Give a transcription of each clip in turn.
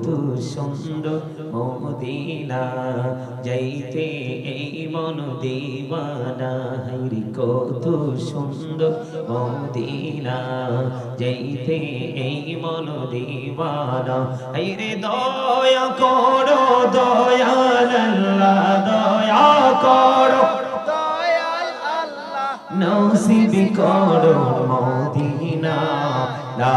কত সুন্দর মদিনা যাইতে এই মন দিবানা। হেরি কত সুন্দর মদিনা যাইতে এই মন দিবানা। হেরে দয়া করো, দয়াল আল্লাহ, দয়া করো। নসিব করো মদিনা লা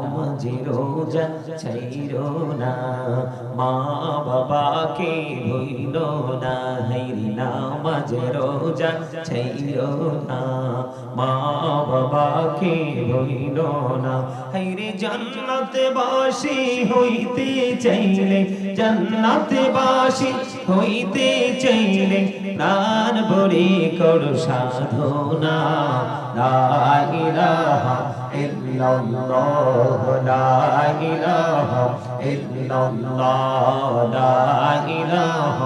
নামাজে রোজা ছাইরো না মা বাবাকে ভইল না হেরি নামাজে রোজা ছাইরো না মা বাবাকে ভইল না হেরি জান্নাতে বাসি হইতে চাইলে, জান্নাতে বাসি হইতে চাইলে প্রাণ ভরে করো সাধনা। লা ইলাহা إلا الله لا إله إلا الله لا إله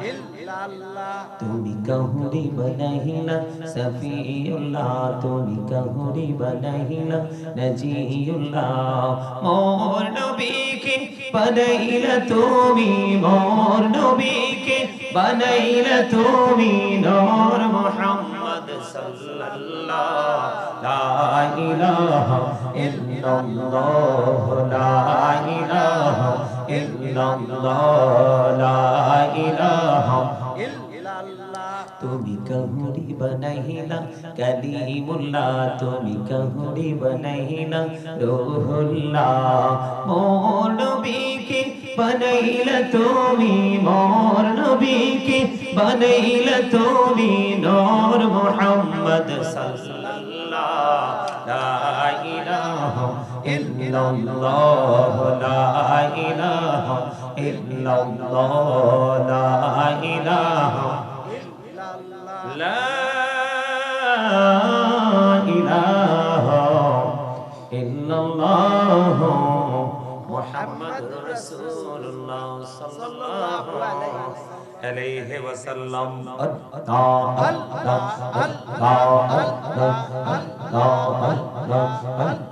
إلا الله তুমি कहरी बनहिना सफीउल्लाह তুমি कहरी बनहिना नजीउल्लाह मोर नबी के बनहिना তুমি মোর নবী কে बनहिना তুমি নূর মুহাম্মদ সাল্লাল্লাহ লা ইলাহা লা ইলাহা ইল্লাল্লাহ, লা ইলাহা ইল্লাল্লাহ। তুমি কহুরি বনাইলা, কালিমুল্লাহ, তুমি কহুরি বনাইলা, রুহুল্লাহ। মোর নবীকে বনাইলা তুমি, মোর নবীকে বনাইলা তুমি, নূর মুহাম্মদ সাল্লাল্লাহ। ইল্লাল্লাহ লা ইলাহা ইল্লাল্লাহ, লা ইলাহা লা ইলাহা ইল্লাল্লাহ মুহাম্মাদুর রাসূলুল্লাহ সাল্লাল্লাহু আলাইহি عليه وسلم الله الله الله الله الله الله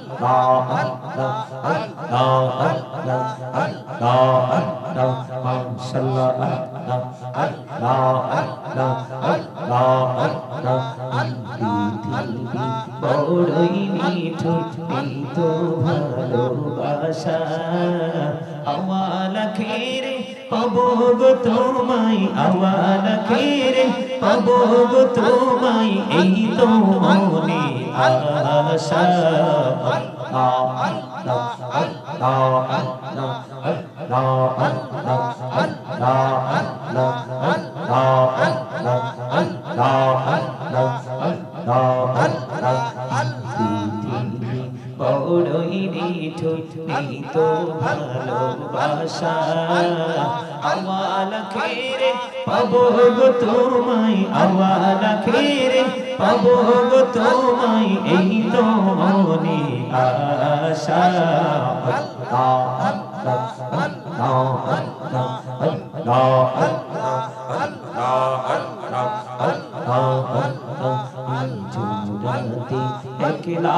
বড়ই মিঠুর এই তো ভালোবাসা আমার খেরে পাবো গো তোমায় আওয়ালা খেরে পাবো গো তোমায় এই তো মনে আশা আল্লাহ বড়ই নিঠুর এই তো ভালোবাসা আওয়াল খেরে পাবো গো তোমায় আওয়াল খেরে পাবো গো তোমায় এই তো মনে আশা আল্লাহ আল্লাহ আল্লাহ আল্লাহ আল্লাহ আল্লাহ আল্লাহ আল্লাহ জুরাতে একলা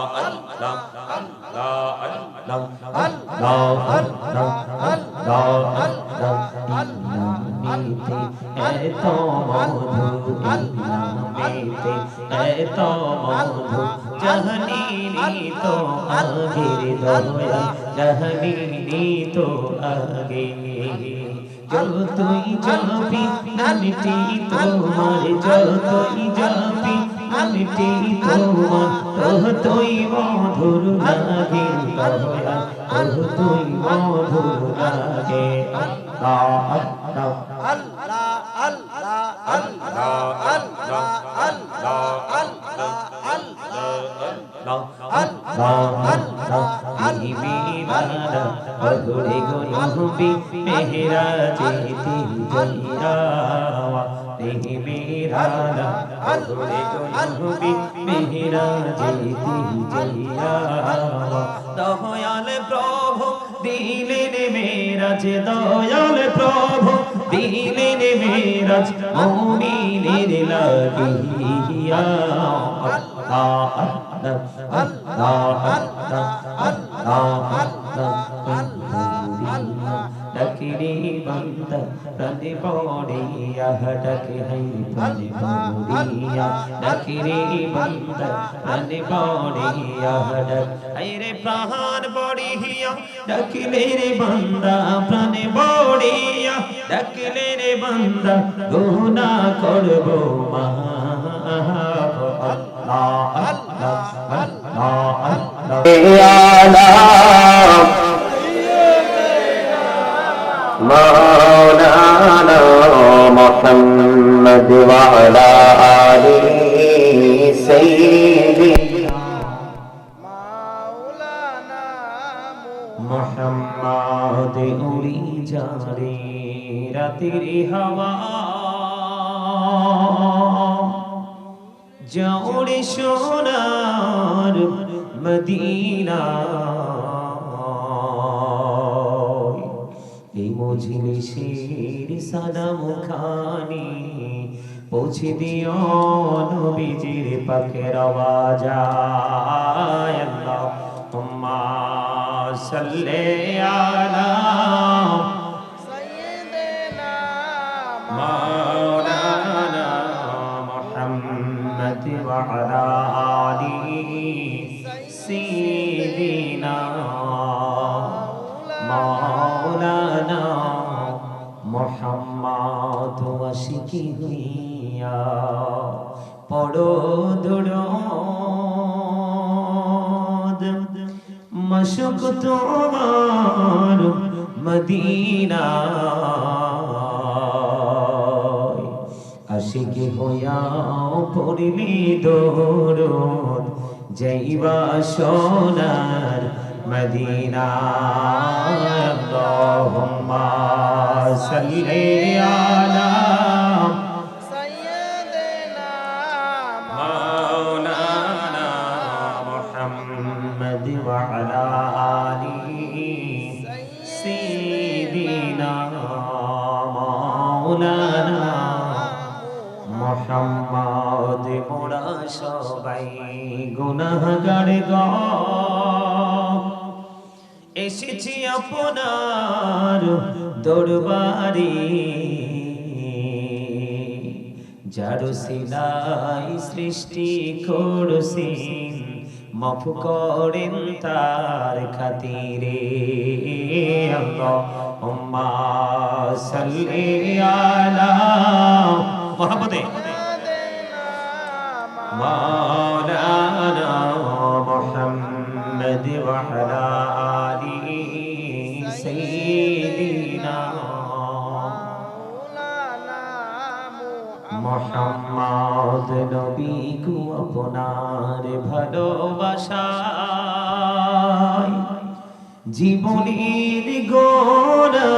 মেতে এত মধু মেতে এত মধু জহনি তো আগের দয়া জহনি তো আগে চল তুই চলবি নামটি তোমার চল তুই চলবি জপি নামটি তোমার ততই মধুর লাগে দয়া ততই মধুর লাগে আল্লাহ আল্লাহ আল্লাহ দয়াল প্রভু দিলেন মেরাজ দয়াল প্রভু দিলেন মেরাজ ডাকিরে বন্ধ প্রাণে পড়িয়া بني أهدك محمد وعلى آله سيدنا মাওলানা মোহাম্মদ উড়ি যারে রাতের হাওয়া জৌড়ে সোনার মদিনা বুঝিনি শির সাদা মুখানি পৌঁছে দিও নবীজির পাকের আওয়াজায় আল্লাহুম্মা সাল্লি আলা সাইয়্যিদিনা মাওলানা মুহাম্মদ ওয়া আলা আলিহি সাইয়্যিদিনা আশিকি হইয়া পড়ো দুড়ো মশুক তোমার মদিনা। আশিকি হইয়া পড়িলি দৌড় যাইবা সোনার মদিনা। আল্লাহুম্মা আলা মোহাম্মদ মোরা সবাই গুনাহগার গ এসেছি আপনার দরবারে। যার সিলাই সৃষ্টি করছেন, মাফ করেন তার খাতিরে। আল্লাহুম্মা সাল্লি আলা মোহাম্মদে। مولانا محمد وعلى آله سيدنا মোহাম্মদ নবী কু আপনার ভালোবাসায় জীবনের গোনা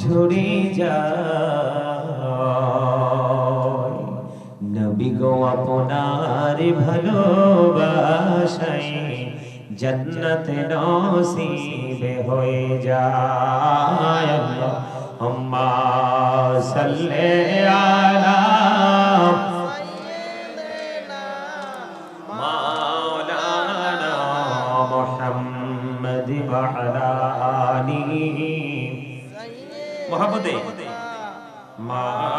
ঝরে যায় বিগো আপনার ভালোবাসাই জন্নত নসিবে হয়ে যায় আম্মা সাল্লে আলা মাওলানা মা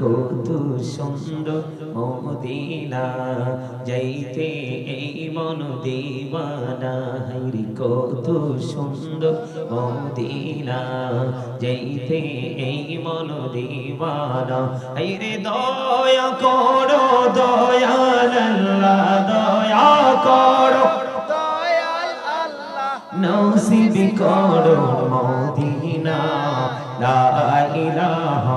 কত সুন্দর মদিনা যাইতে এই মন দিবানা হেরি কত সুন্দর মদিনা যাইতে এই মন দিবানা হেরে দয়া করো, দয়াল আল্লাহ, দয়া করো। দয়াল আল্লাহ করো মদিনা লা ইলাহা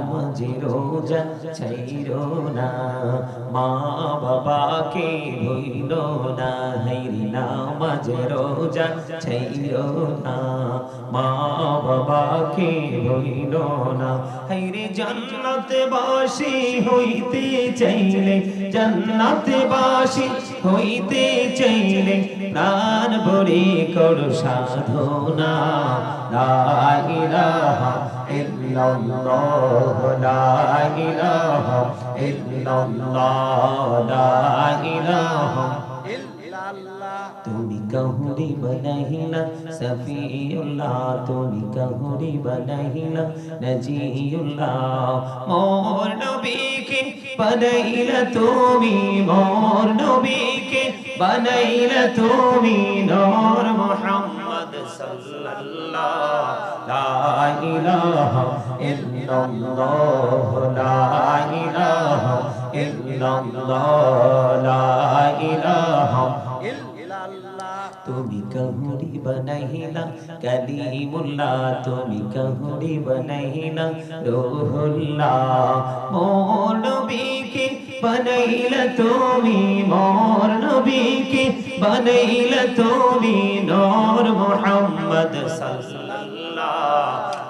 নামাজে রোজা ছাইরো না। মা বাবাকে ভইল না হেরি নামাজে রোজা ছাইরো না। মা বাবাকে ভইল না হেরি জান্নাতে বাসি হইতে চাইলে, জান্নাতে বাসি হইতে চাইলে প্রাণ ভরে করো সাধনা। লা ইলাহা ইল্লাল্লাহ। লা ইলাহা ইল্লাল্লাহ লা ইলাহা ইল্লাল্লাহ তুমি কহুরি বনহিনা সফিউল্লাহ, তুমি কহুরি বনহিনা নজিউল্লাহ, মোর নবীকে বনাইলা তুমি, মোর নবীকে বনাইলা তুমি, নূর মুহাম্মদ সাল্লাল্লাহ লা ইলাহা ইল্লাল্লাহ লা ইলাহা ইল্লাল্লাহ লা ইলাহা ইল্লাল্লাহ তুমি কহুরি বনহিনা কলিমুল্লাহ, তুমি কহুরি বনহিনা রুহুল্লাহ। মোর নবীকে বনাইলা তুমি, মোর নবীকে বনাইলা তুমি, নূর মুহাম্মদ সাল্লাল্লাহ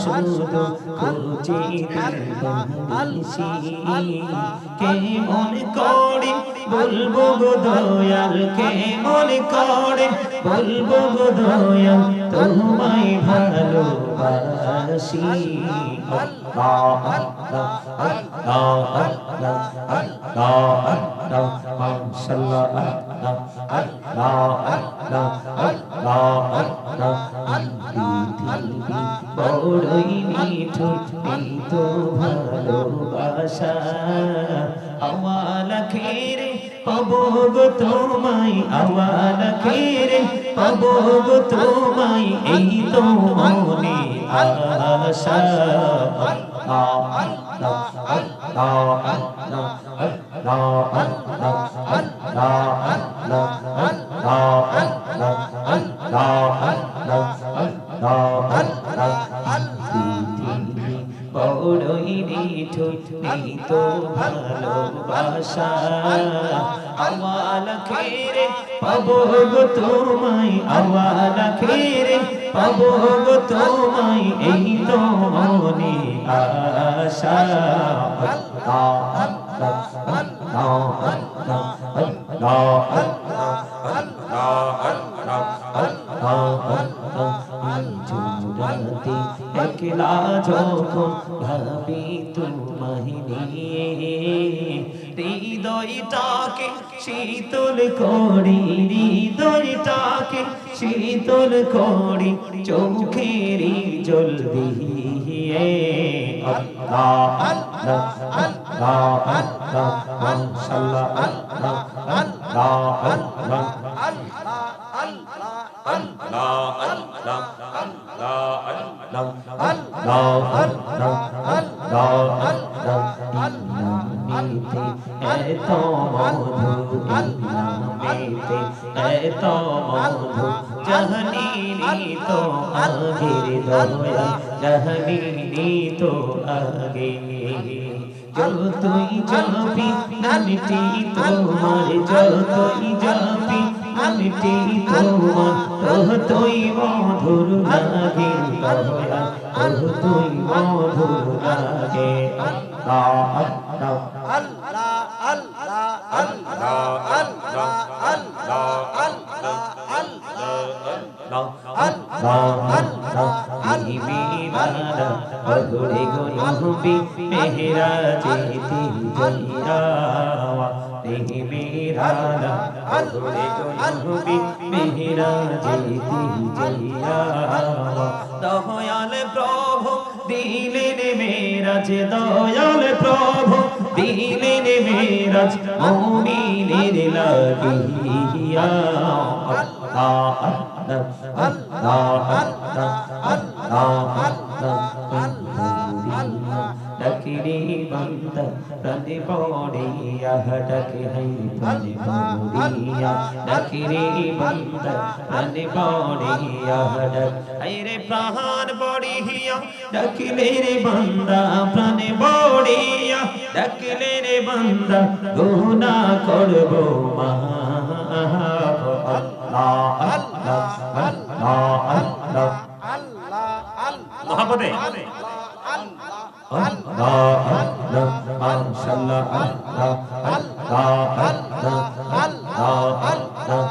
শুধু খুঁজে কেমন করি বলব গো দয়াল, কে মন করে? বলব গো দয়াল, তোমায় ভালোবাসি। আল্লাহ আল্লাহ আল্লাহ আল্লাহ আল্লাহ আল্লাহ মাশাআল্লাহ আল্লাহ আল্লাহ আল্লাহ আল্লাহ আল্লাহ পৃথিবী বড়ই মিঠু তো ভালোবাসা। আওয়ালা খেরে পাবো গো তোমায় আওয়ালা খেরে পাবো গো তোমায় এই তো মনে আশা আল্লাহ বড়ই মিঠু এই তো ভালোবাসা আওয়াল খেরে পাবো গো তোমায় এই তো মনে আশা একলা যখন ভাবি নিয়ে হৃদয়টাকে শীতল করি হৃদয়টাকে শীতল করি চোখের জল আল্লাহ মেতে এত অভু তো আগের দয়া জহনীনি তো আগে জল তুই জলপি নামটি তোমার জল তুই জলপি নামটি তোমার রহ তুই মধুর লাগে দয়া রহ তুই মধুর লাগে আল্লাহ মেরা যেতে জয়াওয়া রে মেরা দরে গুনবি মেরা যেতে জয়াওয়া দয়াল প্রভু, দিলেন মেরাজ, দয়াল প্রভু, দিলেন মেরাজ মুমিনের লাগিয়া। আল্লাহ। প্রাণে পড়িয়া ডাকে হাই প্রাণে পড়িয়া ডাকিরে বান্দা প্রাণে পড়িয়া ডাক হাই রে প্রাণ পড়িয়া ডাকিলে রে বান্দা প্রাণে পড়িয়া ডাকিলে রে বান্দা গুনা করব মা আল্লাহ আল্লাহ আল্লাহ আল্লাহ আল্লাহ আল্লাহ আল্লাহ আল্লাহ মাশাআল্লাহ আল্লাহ আল্লাহ আল্লাহ আল্লাহ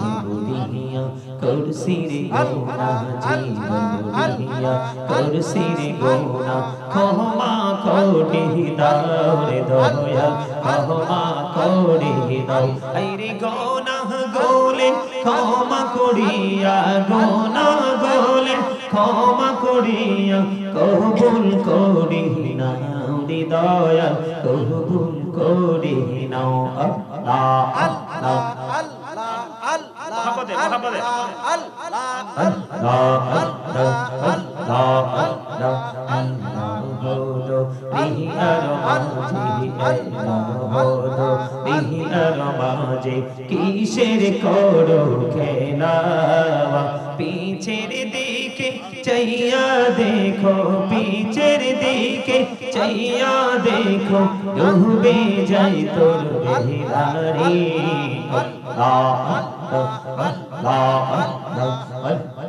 জীবনিয়া করসি রে গোনা জীবনিয়া করসি রে গোনা ক্ষমা গোলে ক্ষমা করিয়া কবুল করি নাও রে দয়াল কবুল করি নাও আল্লাহ আল্লাহ আল্লাহ আল্লাহ। আল্লাহ আল্লাহ আল্লাহ আল্লাহ বিহার মাঝে আল্লাহ হলো বিহার মাঝে কিসের করো খেলাওয়া পিছের দিকে, চাইয়া দেখো, পিছের দিকে, চাইয়া দেখো ডুবে যাই তোর বেহারি আল্লাহ আল্লাহ আল্লাহ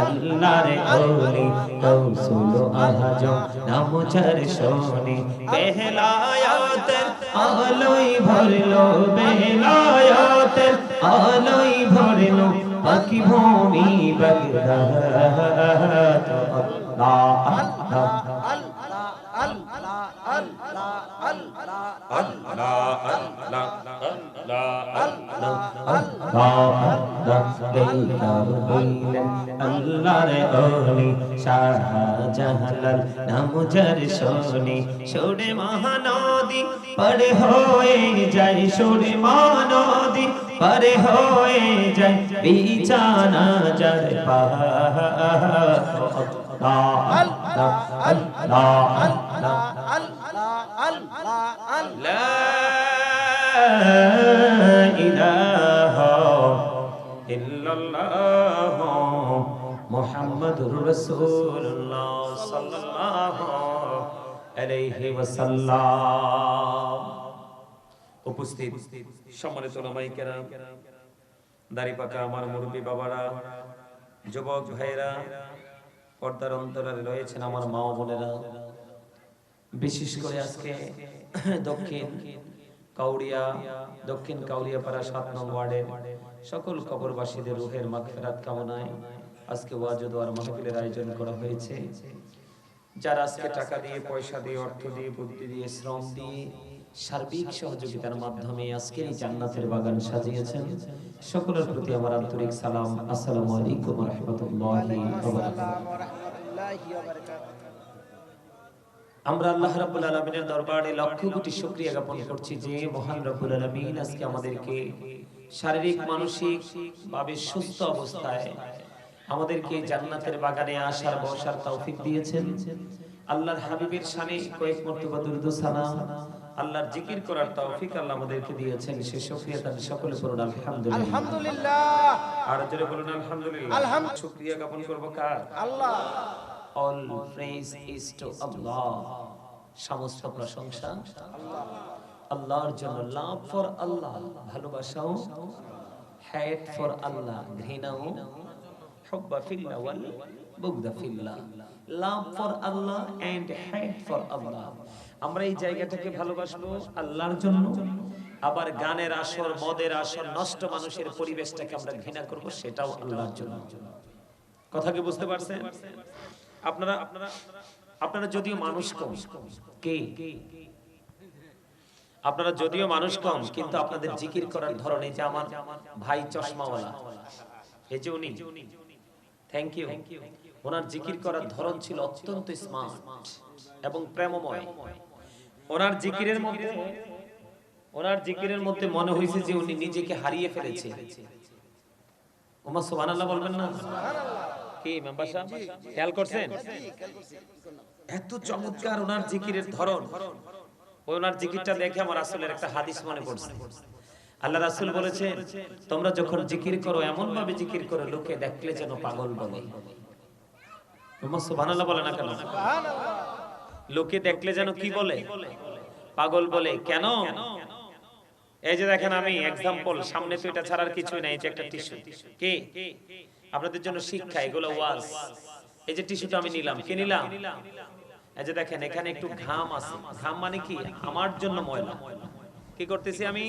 আল্লাহর অলি কৌসুল আহাজ নামচার শোনে বেহলায়াতের আলোই ভরলো বেহলায়াতের আলোই ভরলো পাখি ভূমি বগদাদ আল্লাহ আল্লাহর ওলি শাহজাহালাল নামজার শোনে সোরে মহানদী পরে হয়ে যায় সোরে মহানদী পরে হয়ে যায় বিছানা যার পাহাড় ইল্লাল্লাহ মুহাম্মাদুর রাসূলুল্লাহ সাল্লাল্লাহু আলাইহি ওয়াসাল্লাম। উপস্থিত সম্মানিত ওলামায়ে কেরাম, দাড়ি পাকা আমার মুরব্বী বাবারা, যুবক ভাইরা পর্দার অন্তরালে রয়েছেন আমার মা বোনেরা। বিশেষ করে আজকে দক্ষিণ কাউরিয়া দক্ষিণ কাউরিয়া পাড়া সাত নম্বর ওয়ার্ডের সকল কবরবাসীদের রুহের মাগফিরাত কামনায় আজকে ওয়াজ ও দোয়ার মাহফিলের আয়োজন করা হয়েছে। যারা আজকে টাকা দিয়ে, পয়সা দিয়ে, অর্থ দিয়ে, বুদ্ধি দিয়ে, শ্রম দিয়ে সার্বিক সহযোগিতার মাধ্যমে আজকের এই জান্নাতের বাগান সাজিয়েছেন, সকলের প্রতি আমার আন্তরিক সালাম। আসসালামু আলাইকুম রহমতুল্লাহি ওয়া বারাকাতুহু। আমরা আল্লাহ রাব্বুল আলামিনের দরবারে লক্ষ কোটি শুকরিয়া জ্ঞাপন করছি যে মহান রব্বুল আলামিন আজকে আমাদেরকে শারীরিক মানসিক ভাবে সুস্থ অবস্থায় আমাদেরকে জান্নাতের বাগানে আসার বসার তৌফিক দিয়েছেন। আল্লাহর হাবিবের শানে কয়েক মর্তবা দুরুদ ও সালাম। আল্লাহর জিকির করার তৌফিক আল্লাহ আমাদেরকে দিয়েছেন। সে শুকরিয়া তার সকলে পড়ুন আলহামদুলিল্লাহ। আলহামদুলিল্লাহ। আর জোরে বলুন আলহামদুলিল্লাহ। আলহাম- শুকরিয়া জ্ঞাপন করব কার? Allah. All praise is to Allah সমস্ত প্রশংসা আল্লাহর জন্য লাভ ফর আল্লাহ ভালোবাসাও হ্যাট ফর আল্লাহ ঘৃণাও, হুব্বা ফিল্লাহ ওয়াল বুগদা ফিল্লাহ love for Allah and hate for Allah আমরা এই জায়গাটাকে ভালোবাসবো আল্লাহর জন্য। আবার গানের আসর, মদের আসর, নষ্ট মানুষের পরিবেশটাকে আমরা ঘৃণা করব সেটাও আল্লাহর জন্য। কথা কি বুঝতে পারছেন? আপনারা আপনারা যদিও মানুষ কম, কে? আপনারা যদিও মানুষ কম, কিন্তু আপনাদের জিকির করার ধরন যে আমার ভাই চশমাওয়ালা এই যে উনি থ্যাংক ইউ ওনার জিকির করার ধরন ছিল অত্যন্ত স্মার্ট এবং প্রেমময়। ওনার জিকিরের মধ্যে, ওনার জিকিরের মধ্যে মনে হয়েছে যে উনি নিজেকে হারিয়ে ফেলেছে। ওমা সুবহানাল্লাহ বলবেন না? কি মেম্বার সাহেব খেয়াল করছেন? এত চমৎকার ওনার জিকিরের ধরন। ওনার জিকিরটা দেখে আমার আসলের একটা হাদিস মনে পড়ছে। আল্লাহ রাসূল বলেছেন তোমরা যখন জিকির করো এমন ভাবে জিকির করো লোকে দেখলে যেন পাগল বলে। তোমরা সুবহানাল্লাহ বলে না কেন? লোকে দেখলে যেন কি বলে? পাগল বলে। কেন? এই যে দেখেন আমি এক্সাম্পল সামনে তো এটা ছাড়ার কিছুই নাই যে একটা টিস্যু কে? আপনাদের জন্য শিক্ষা এগুলো ওয়াজ এই যে টিস্যুটা আমি নিলাম কে নিলাম? এই যে দেখেন এখানে একটু ঘাম আছে। ঘাম মানে কি? আমার জন্য ময়লা। কি করতেছি আমি?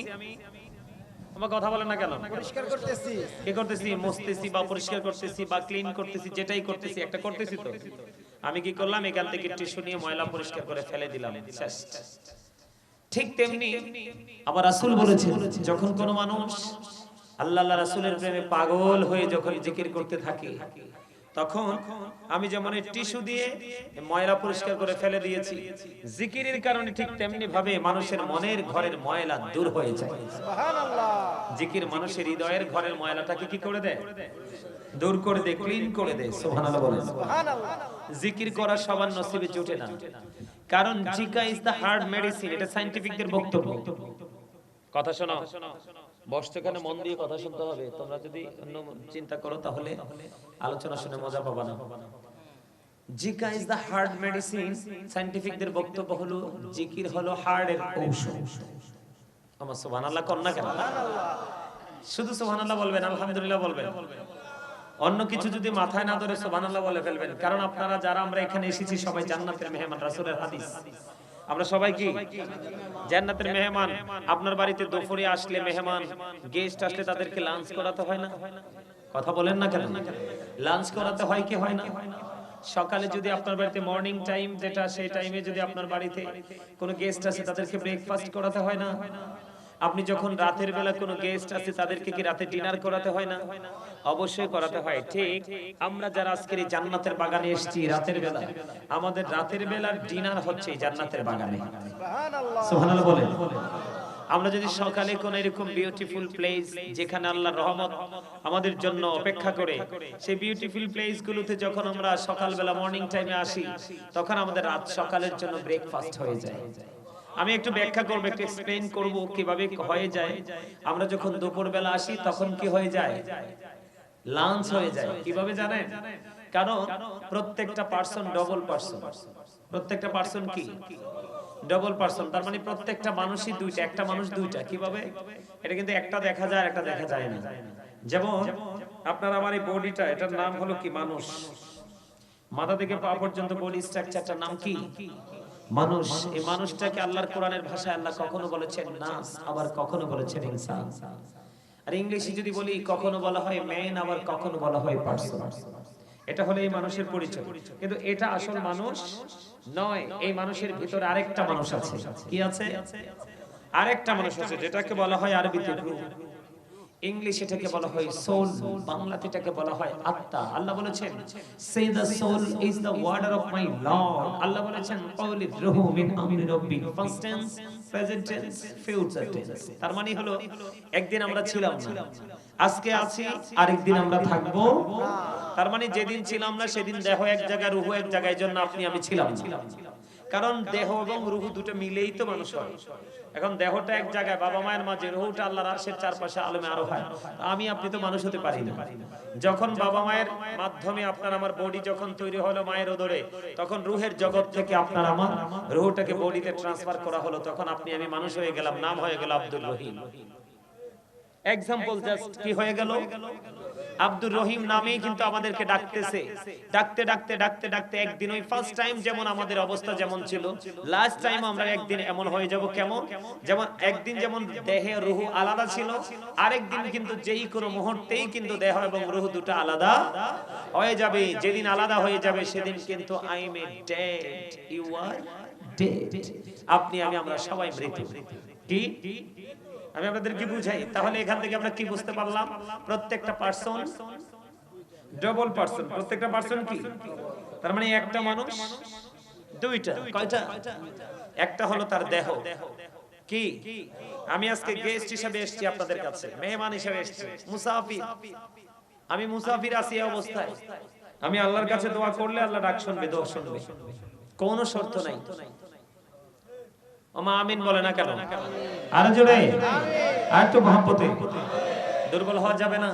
আমার কথা বলেন না কেন? পরিষ্কার করতেছি। কি করতেছি? মুছতেছি বা পরিষ্কার করতেছি বা ক্লিন করতেছি যেটাই করতেছি একটা করতেছি তো। আমি কি করলাম? এখান থেকে টিস্যু নিয়ে ময়লা পরিষ্কার করে ফেলে দিলাম। ঠিক তেমনি আবার রাসূল বলেছেন যখন কোন মানুষ আল্লাহ রাসূলের প্রেমে পাগল হয়ে যখন জিকির করতে থাকে তখন আমি যেমন টিস্যু দিয়ে ময়লা পরিষ্কার করে ফেলে দিয়েছি জিকিরের কারণে ঠিক তেমনি ভাবে মানুষের মনের ঘরের ময়লা দূর হয়ে যায়। জিকির মানুষের হৃদয়ের ঘরের ময়লাটাকে কি করে দেয়? দূর করে দেয় ক্লিন করে দেয় সুবহানাল্লাহ বলেন। জিকির করা সবার নসিবে জোটে না। কারণ জিকা ইজ দা হার্ড মেডিসিন এটা সায়েন্টিফিকদের বক্তব্য। কথা শোনো। বসতে এখানে মন দিয়ে কথা শুনতে হবে। তোমরা যদি অন্য চিন্তা করো তাহলে আলোচনা শুনে মজা পাবা না। জিকা ইজ দা হার্ড মেডিসিন সায়েন্টিফিকদের বক্তব্য হলো জিকির হলো হার্টের ঔষধ। আমার সুবহানাল্লাহ কর না কেন? শুধু সুবহানাল্লাহ বলবেন আলহামদুলিল্লাহ বলবেন। অন্য কিছু যদি মাথায় না ধরে সুবহানাল্লাহ বলে ফেলবেন। কারণ আপনারা যারা আমরা এখানে এসেছি সবাই জান্নাতের মেহমান রাসূলের হাদিস। আমরা সবাই কি? জান্নাতের মেহমান। আপনার বাড়িতে দুপুরে আসলে মেহমান গেস্ট আসলে তাদেরকে লাঞ্চ করাতে হয় না? কথা বলেন না কেন? লাঞ্চ করাতে হয় কি হয় না? সকালে যদি আপনার বাড়িতে মর্নিং টাইম যেটা, সেই টাইমে যদি আপনার বাড়িতে কোনো গেস্ট আসে, তাদেরকে ব্রেকফাস্ট করাতে হয় না? আপনি যখন রাতের বেলা কোনো গেস্ট আসে তাদেরকে কি রাতে ডিনার করাতে হয় না? অবশ্যই করাতে হয়। ঠিক আমরা যারা আজকের এই জান্নাতের বাগানে এসেছি রাতের বেলা। আমাদের রাতের বেলার ডিনার হচ্ছে এই জান্নাতের বাগানে। সুবহানাল্লাহ। সুবহানাল্লাহ বলেন। আমরা যদি সকালে কোন এরকম বিউটিফুল প্লেস যেখানে আল্লাহর রহমত আমাদের জন্য অপেক্ষা করে সেই বিউটিফুল প্লেস গুলোতে যখন আমরা সকালবেলা মর্নিং টাইমে আসি তখন আমাদের রাত সকালের জন্য ব্রেকফাস্ট হয়ে যায়। আমি একটু ব্যাখ্যা করব, একটু এক্সপ্লেইন করব কীভাবে হয়ে যায়। আমরা যখন দুপুরবেলা আসি, তখন কি হয়ে যায়? লাঞ্চ হয়ে যায়। কীভাবে জানেন? কারণ প্রত্যেকটা পার্সন ডবল পার্সন প্রত্যেকটা পার্সন কি? ডবল পার্সন তার মানে প্রত্যেকটা মানুষই দুইটা, একটা মানুষ দুইটা। কীভাবে? এটা কিন্তু একটা দেখা যায়, একটা দেখা যায় না। যেমন, আপনার আমার এই বডিটা, এটার নাম হলো কি? মানুষ। মাথা থেকে পা পর্যন্ত বডি স্ট্রাকচারটার নাম কি? মানুষ এই মানুষটাকে আল্লাহর কোরআনের ভাষায় আল্লাহ কখনো বলেছেন নাস আবার কখনো বলেছেন ইনসান। আর ইংলিশে যদি বলি কখনো বলা হয় ম্যান আবার কখনো বলা হয় পার্সন এটা হলো এই মানুষের পরিচয়। কিন্তু এটা আসল মানুষ নয় এই মানুষের ভিতরে আরেকটা মানুষ আছে। কি আছে? আরেকটা মানুষ আছে যেটাকে বলা হয় আরবিতে রূহ ইংলিশ এটাকে বলা হয় সোল বাংলাতে এটাকে বলা হয় আত্মা। আল্লাহ বলেছেন সে the soul is the order of my lord Allah বলেছেন কওলি রুহু মিন আমরি রব্বি first tense present tense future tense তার মানে হলো একদিন আমরা ছিলাম না। আজকে আছি আরেকদিন আমরা থাকব। তার মানে যেদিন ছিলাম না সেদিন দেহ এক জায়গায় রুহু এক জায়গায় জন্য আপনি আমি ছিলাম না। কারণ দেহ এবং রুহু দুটো মিলেই তো মানুষ হয়। এখন দেহটা এক জায়গায়, বাবা মায়ের মাঝে রুহুটা আল্লাহর আরশের চারপাশে আলমে আরও হয়। আমি আপনি তো মানুষ হতে পারি না। যখন বাবা মায়ের মাধ্যমে আপনার আমার বডি যখন তৈরি হলো মায়ের ওদরে, তখন রুহের জগৎ থেকে আপনার আমার রুহটাকে বডিতে ট্রান্সফার করা হলো। তখন আপনি আমি মানুষ হয়ে গেলাম, নাম হয়ে গেল আব্দুল রহিম। এক্সাম্পল জাস্ট কি হয়ে গেল? আব্দুর রহিম নামেই কিন্তু আমাদেরকে ডাকতেছে। ডাকতে ডাকতে ডাকতে ডাকতে একদিন ওই ফার্স্ট টাইম যেমন আমাদের অবস্থা যেমন ছিল লাস্ট টাইম আমরা একদিন এমন হয়ে যাব কেমন? যেমন একদিন যেমন দেহে রুহু আলাদা ছিল, আরেকদিন কিন্তু যেই কোনো মুহূর্তেই কিন্তু দেহ এবং রুহু দুটো আলাদা হয়ে যাবে। যেদিন আলাদা হয়ে যাবে সেদিন কিন্তু I am dead you are dead আপনি, আমি, আমরা সবাই মৃত। কি? আমি আপনাদেরকে বুঝাই, তাহলে এখান থেকে আমরা কি বুঝতে পারলাম? প্রত্যেকটা পার্সন ডবল পার্সন প্রত্যেকটা পার্সন কি? তার মানে একটা মানুষ, দুইটা, কয়টা? একটা হলো তার দেহ। কি? আমি আজকে গেস্ট হিসেবে এসেছি আপনাদের কাছে, মেহমান হিসেবে এসেছি, মুসাফির। আমি মুসাফির আছি অবস্থায়। আমি আল্লাহর কাছে দোয়া করলে আল্লাহ ডাক শুনবে, দোয়া শুনবে। কোনো শর্ত নাই। ওমা আমিন বলে না কেন? আরও জোরে। আর একটু মহব্বতে। দুর্বল হওয়া যাবে না।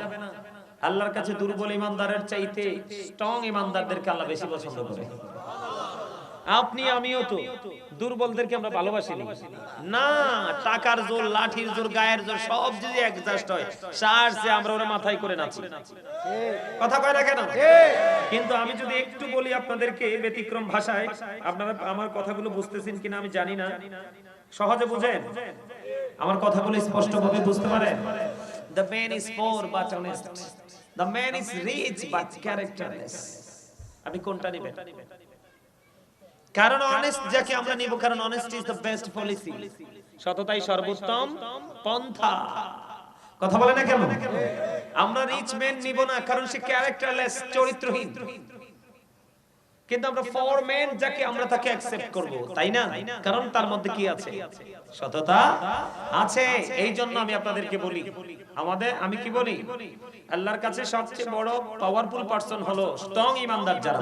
আল্লাহর কাছে দুর্বল ইমানদারের চাইতে স্ট্রং ইমানদারদেরকে আল্লাহ বেশি পছন্দ করে। আপনি, আমিও তো। দুর্বলদেরকে আমরা ভালোবাসি না। টাকার জোর, লাঠির জোর, গায়ের জোর, সব যদি অ্যাডজাস্ট হয় সারছে আমরা ওরা মাথায় করে নাচি। কথা কয় না কেন? কিন্তু আমি যদি একটু বলি আপনাদেরকে ব্যতিক্রম ভাষায়, আপনারা আমার কথাগুলো বুঝতেছেন কিনা আমি জানি না। সহজে বুঝেন? আমার কথাগুলো স্পষ্টভাবে বুঝতে পারেন? The man is poor but honest. The man is rich but characterless. আপনি কোনটা নেবেন? কারণ অনেস্ট যাকে আমরা নিব কারণ honest is the best policy সততাই সর্বোত্তম পন্থা। কথা বলে না কেন? আমরা রিচ ম্যান নিব না কারণ সে ক্যারেক্টারলেস চরিত্রহীন। কিন্তু আমরা ফর ম্যান যাকে আমরা তাকে অ্যাকসেপ্ট করব তাই না? কারণ তার মধ্যে কি আছে? সততা আছে এই জন্য আমি আপনাদেরকে বলি। আমাদের আমি কি বলি? আল্লাহর কাছে সবচেয়ে বড় পাওয়ারফুল পারসন হলো স্ট্রং ইমানদার যারা